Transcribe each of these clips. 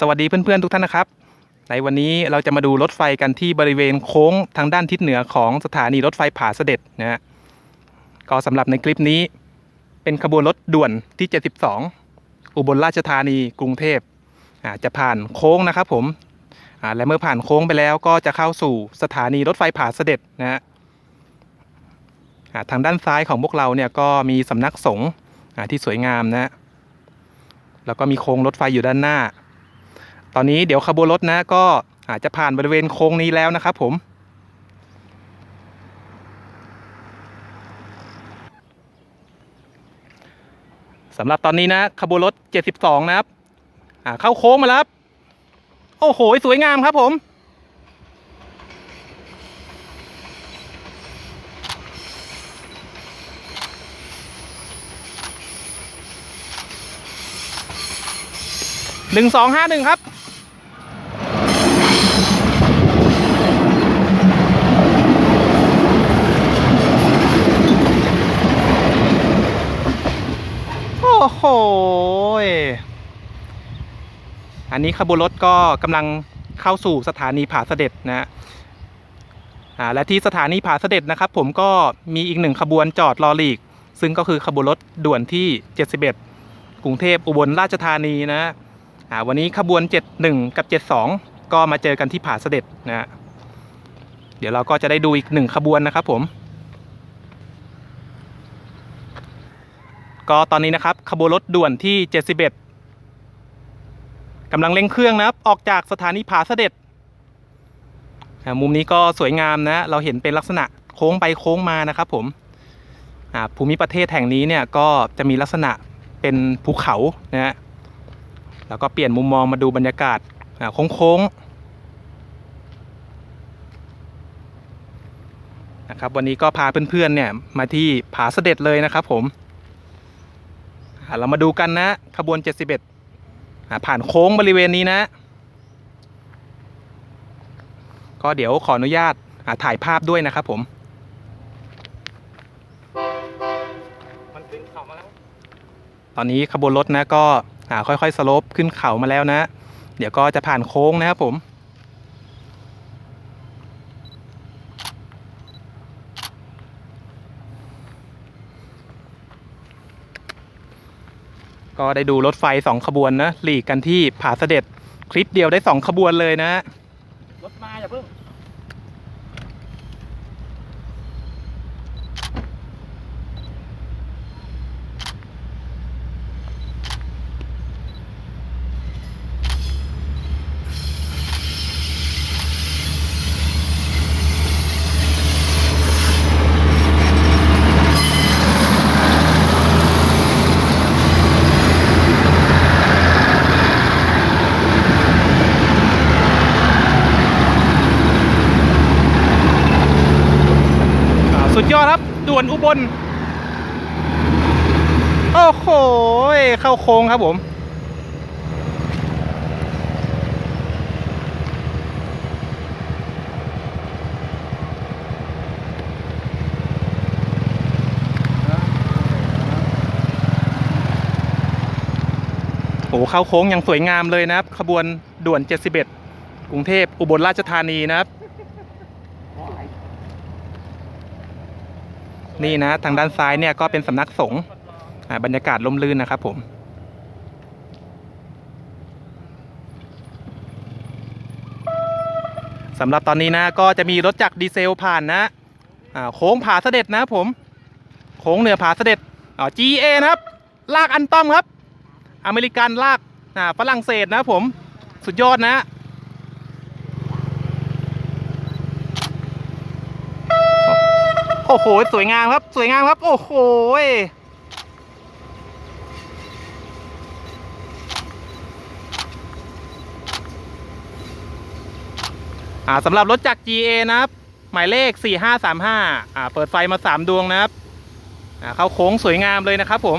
สวัสดีเพื่อนๆทุกท่านนะครับ ในวันนี้เราจะมาดูรถไฟกันที่บริเวณโค้งทางด้านทิศเหนือของสถานีรถไฟผาเสด็จนะฮะก็สำหรับในคลิปนี้ เป็นขบวนรถด่วนที่ 72 อุบลราชธานีกรุงเทพจะผ่านโค้งนะครับผมและเมื่อผ่านโค้งไปแล้วก็จะเข้าสู่สถานีรถไฟผาเสด็จนะฮะทางด้านซ้ายของพวกเราเนี่ยก็มีสำนักสงฆ์ที่สวยงามนะฮะแล้วก็มีโค้งรถไฟอยู่ด้านหน้า ตอนนี้เดี๋ยวขบวนรถนะก็อาจจะผ่านบริเวณโค้งนี้แล้วนะครับผม สำหรับตอนนี้นะขบวนรถ 72 นะครับเข้าโค้งมาแล้วโอ้โห สวยงามครับผมหนึ่งสองห้าหนึ่งครับ โอ้โหย อันนี้ขบวนรถก็กำลังเข้าสู่สถานีผาเสด็จนะฮะอ่าและที่สถานีผาเสด็จนะครับผมก็มีอีกหนึ่งขบวนจอดรอหลีก ซึ่งก็คือขบวนรถด่วนที่ 71 กรุงเทพอุบลราชธานีนะฮะอ่าวันนี้ขบวน 71 กับ 72 ก็มาเจอกันที่ผาเสด็จนะฮะเดี๋ยวเราก็จะได้ดูอีกหนึ่งขบวนนะครับผม ก็ตอนนี้นะครับขบวนรถด่วนที่ 71 กำลังเร่งเครื่องนะครับ ออกจากสถานีผาเสด็จ มุมนี้ก็สวยงามนะ เราเห็นเป็นลักษณะโค้งไปโค้งมานะครับผมภูมิประเทศแห่งนี้เนี่ยก็จะมีลักษณะเป็นภูเขานะฮะ แล้วก็เปลี่ยนมุมมองมาดูบรรยากาศอ่าโค้งๆนะครับวันนี้ก็พาเพื่อนๆเนี่ยมาที่ผาเสด็จเลยนะครับผมเรามาดูกันนะขบวน 71อ่า ผ่านโค้งบริเวณนี้นะ ก็เดี๋ยวขออนุญาตอ่าถ่ายภาพด้วยนะครับผมมันขึ้นเขามาแล้วตอนนี้ขบวนรถนะก็อ่าค่อยๆสโลปขึ้นเขามาแล้วนะ เดี๋ยวก็จะผ่านโค้งนะครับผม ก็ได้ดูรถไฟสองขบวนนะหลีกกันที่ผาเสด็จคลิปเดียวได้สองขบวนเลยนะรถมาอย่าเพิ่ง ยอดครับด่วนอุบล โอ้โห เข้าโค้งครับผม โอ้โหเข้าโค้งอย่างสวยงามเลยนะครับ ขบวนด่วน 71 กรุงเทพอุบลราชธานีนะครับ นี่นะ ทางด้านซ้ายเนี่ยก็เป็นสำนักสงฆ์อ่าบรรยากาศล่มลื่นนะครับผมสำหรับตอนนี้นะก็จะมีรถจักรดีเซลผ่านนะอ่าโค้งผาเสด็จนะครับผมโค้งเหนือผาเสด็จอ๋อ GA นะครับ ลากอันต้อมครับ อเมริกันลากอ่าฝรั่งเศสนะครับผม สุดยอดนะ โอ้โห สวยงามครับ สวยงามครับ โอ้โหอ่าสำหรับรถจาก GA นะครับ หมายเลข 4535อ่าเปิดไฟมา 3 ดวงนะครับอ่าเข้าโค้งสวยงามเลยนะครับผม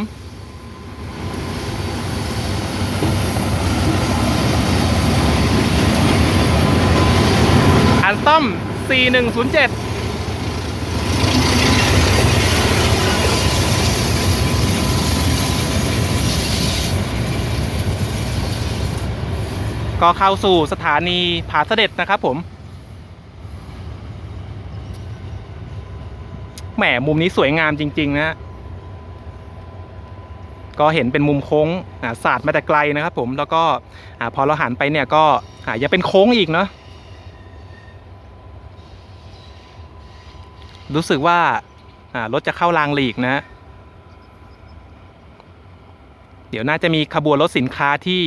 อันต้อม4107 ก็เข้าสู่สถานีผาเสด็จนะครับผม แหมมุมนี้สวยงามจริง ๆ นะก็เห็นเป็นมุมโค้งอ่าสาดมาแต่ไกลนะครับผมแล้วก็อพอเราหันไปเนี่ยก็อ่ายังเป็นโค้งอีกเนาะรู้สึกว่ารถจะเข้ารางหลีกนะ เดี๋ยวน่าจะมีขบวนรถสินค้าที่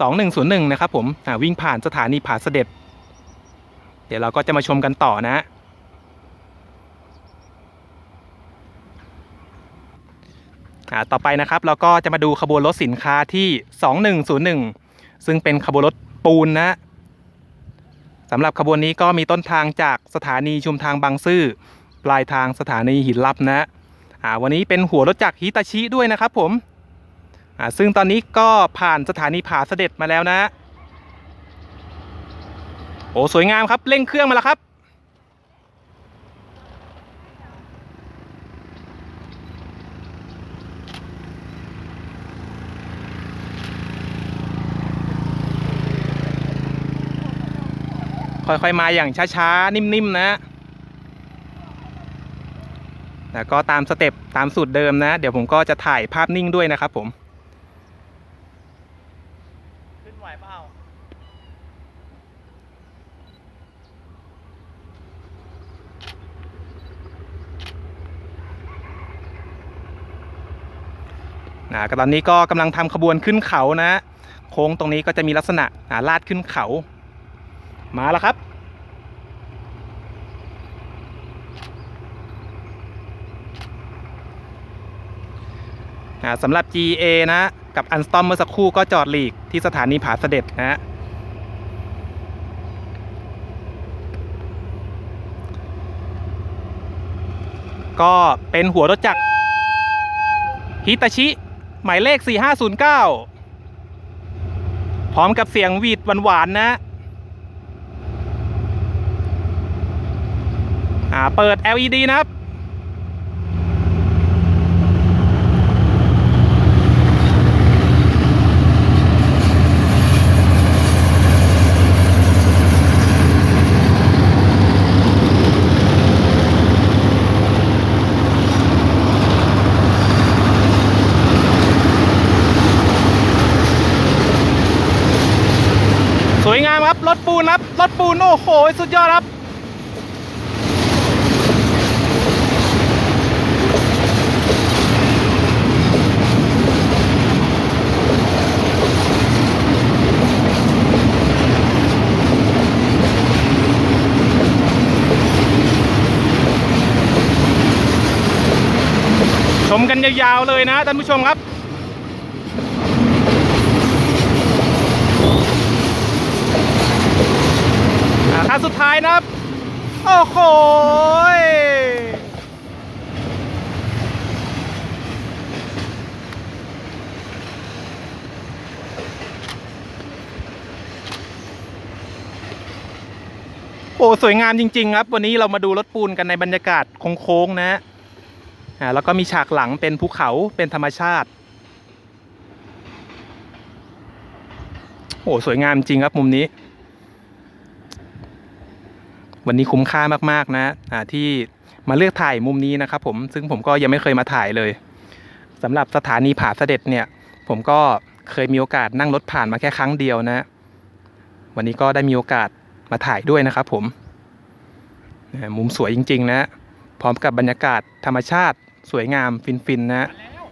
2101 นะครับผมอ่าวิ่งผ่านสถานีผาเสด็จ เดี๋ยวเราก็จะมาชมกันต่อนะอ่าต่อไปนะครับเราก็จะมาดูขบวนรถสินค้าที่ 2101 ซึ่งเป็นขบวนรถปูนนะสำหรับขบวนนี้ก็มีต้นทางจากสถานีชุมทางบางซื่อ ปลายทางสถานีหินลับนะวันนี้เป็นหัวรถจักรฮิตาชิด้วยนะครับผม อ่าซึ่งตอนนี้ก็ผ่านสถานีผาเสด็จมาแล้วนะ โอ้สวยงามครับเร่งเครื่องมาแล้วครับ ค่อยๆมาอย่างช้าๆ นิ่มๆนะแล้วก็ตามสเต็ปตามสูตรเดิมนะ เดี๋ยวผมก็จะถ่ายภาพนิ่งด้วยนะครับผม ไหวเปล่านะก็ตอนนี้ก็กำลังทำขบวนขึ้นเขานะ โค้งตรงนี้ก็จะมีลักษณะาลาดขึ้นเขา มาแล้วครับอ่าสำหรับ GA นะ กับอันสตอมเมื่อสักครู่ก็จอดหลีกที่สถานีผาเสด็จนะก็เป็นหัวรถจักรฮิตาชิ หมายเลข 4509 พร้อมกับเสียงวีดหวานๆนะอ่าเปิด LED นะครับ สวยงามครับ รถ ปูนครับรถปูนโอ้โหสุดยอดครับชมกันยาวๆเลยนะท่านผู้ชมครับ คันสุดท้ายนะครับ โอ้โหยโอ้สวยงามจริง ๆ ครับ วันนี้เรามาดูรถปูนกันในบรรยากาศโค้งๆนะอ่าแล้วก็มีฉากหลังเป็นภูเขาเป็นธรรมชาติ โอ้สวยงามจริงครับมุมนี้ วันนี้คุ้มค่ามากๆนะอ่าที่มาเลือกถ่ายมุมนี้นะครับผมซึ่งผมก็ยังไม่เคยมาถ่ายเลยสำหรับสถานีผาเสด็จเนี่ย ผมก็เคยมีโอกาสนั่งรถผ่านมาแค่ครั้งเดียวนะ วันนี้ก็ได้มีโอกาสมาถ่ายด้วยนะครับผมมุมสวยจริง ๆ นะ พร้อมกับบรรยากาศธรรมชาติสวยงามฟินๆนะมาแล้ว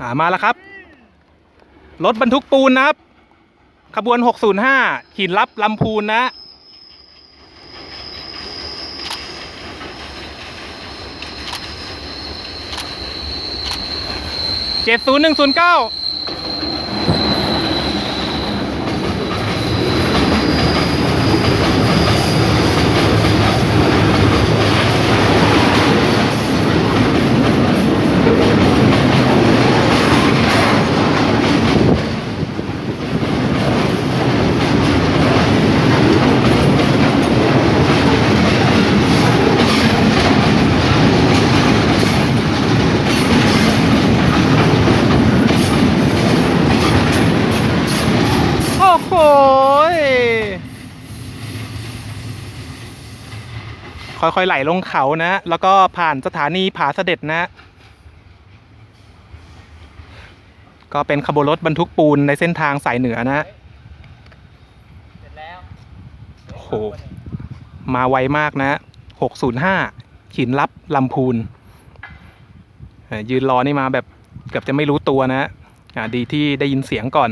อ่ามาแล้วครับ รถบรรทุกปูนนะครับ ขบวน 605 หินลับลำพูนนะ 70109 ค่อยๆไหลลงเขานะ แล้วก็ผ่านสถานีผาเสด็จนะ ก็เป็นขบวนรถบรรทุกปูนในเส้นทางสายเหนือนะเสร็จแล้วโอ้โหมาไวมากนะ 605ขินรับลำพูน ยืนรอนี่มาแบบเกือบจะไม่รู้ตัวนะดีที่ได้ยินเสียงก่อน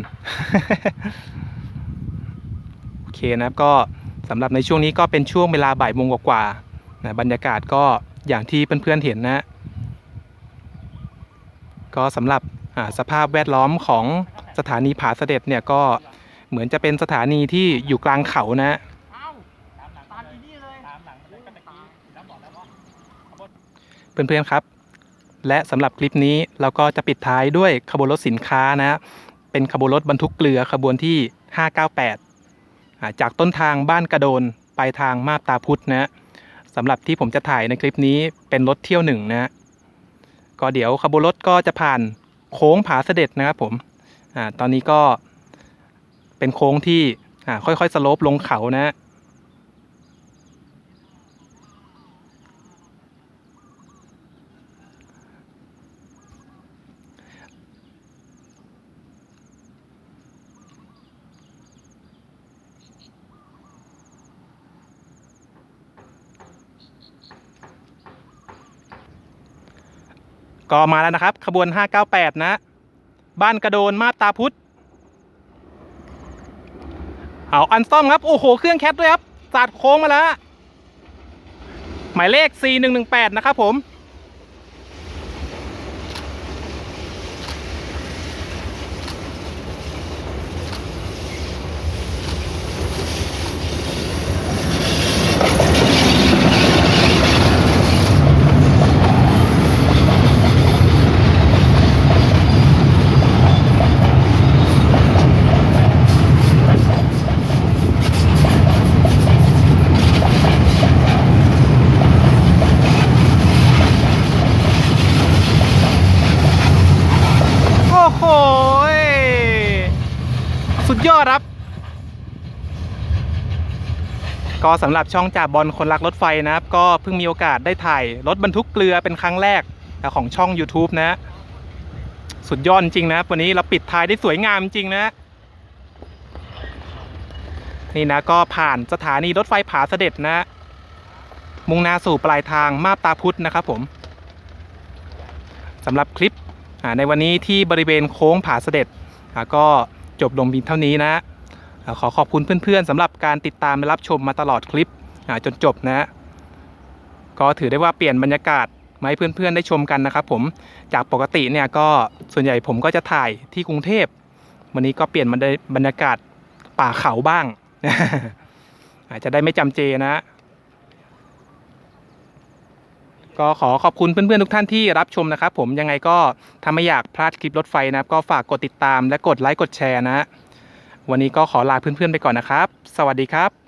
โอเคนะครับก็สำหรับในช่วงนี้ก็เป็นช่วงเวลาบ่ายโมงกว่า นะบรรยากาศก็อย่างที่เพื่อนๆเห็นนะก็สำหรับสภาพแวดล้อมของสถานีผาเสด็จเนี่ยก็เหมือนจะเป็นสถานีที่อยู่กลางเขานะเอ้าตามหลังตามอีนี่เพื่อนๆครับ และสำหรับคลิปนี้เราก็จะปิดท้ายด้วยขบวนรถสินค้านะ เป็นขบวนรถบรรทุกเกลือขบวนที่ 598อ่าจากต้นทางบ้านกระโดนไปทางมาบตาพุธนะ สำหรับที่ผมจะถ่ายในคลิปนี้เป็นรถเที่ยวหนึ่งนะก็เดี๋ยวขบวนรถก็จะผ่านโค้งผาเสด็จนะครับผมอ่าตอนนี้ก็เป็นโค้งที่อ่าค่อยๆสโลปลงเขานะ ก็มาแล้วนะครับ ขบวน 598 นะ บ้านกระโดนมาตาพุทธเอาอันซ่อมครับ โอ้โห เครื่องแคทด้วยครับสาดโค้งมาแล้ว หมายเลข 4118 นะครับผม โอ้โหยสุดยอดครับ ก็สำหรับช่องจ่าบอลคนรักรถไฟนะครับ ก็เพิ่งมีโอกาสได้ถ่ายรถบรรทุกเกลือเป็นครั้งแรกของช่อง YouTube นะ สุดยอดจริงนะวันนี้เราปิดท้ายได้สวยงามจริงนะนี่นะก็ผ่านสถานีรถไฟผาเสด็จนะ มุ่งหน้าสู่ปลายทางมาบตาพุธนะครับผมสำหรับคลิปในวันนี้ที่บริเวณโค้งผาเสด็จก็จบลงเพียงเท่านี้นะ ขอขอบคุณเพื่อนๆสำหรับการติดตามและรับชมมาตลอดคลิปจนจบนะก็ถือได้ว่าเปลี่ยนบรรยากาศมาให้เพื่อนๆได้ชมกันนะครับผมจากปกติเนี่ยก็ส่วนใหญ่ผมก็จะถ่ายที่กรุงเทพ วันนี้ก็เปลี่ยนมาได้บรรยากาศป่าเขาบ้างอาจจะได้ไม่จำเจนะ ก็ขอขอบคุณเพื่อนๆทุกท่านที่รับชมนะครับผมยังไงก็ถ้าไม่อยากพลาดคลิปรถไฟนะก็ฝากกดติดตามและกดไลค์กดแชร์นะ วันนี้ก็ขอลาเพื่อนๆไปก่อนนะครับ สวัสดีครับ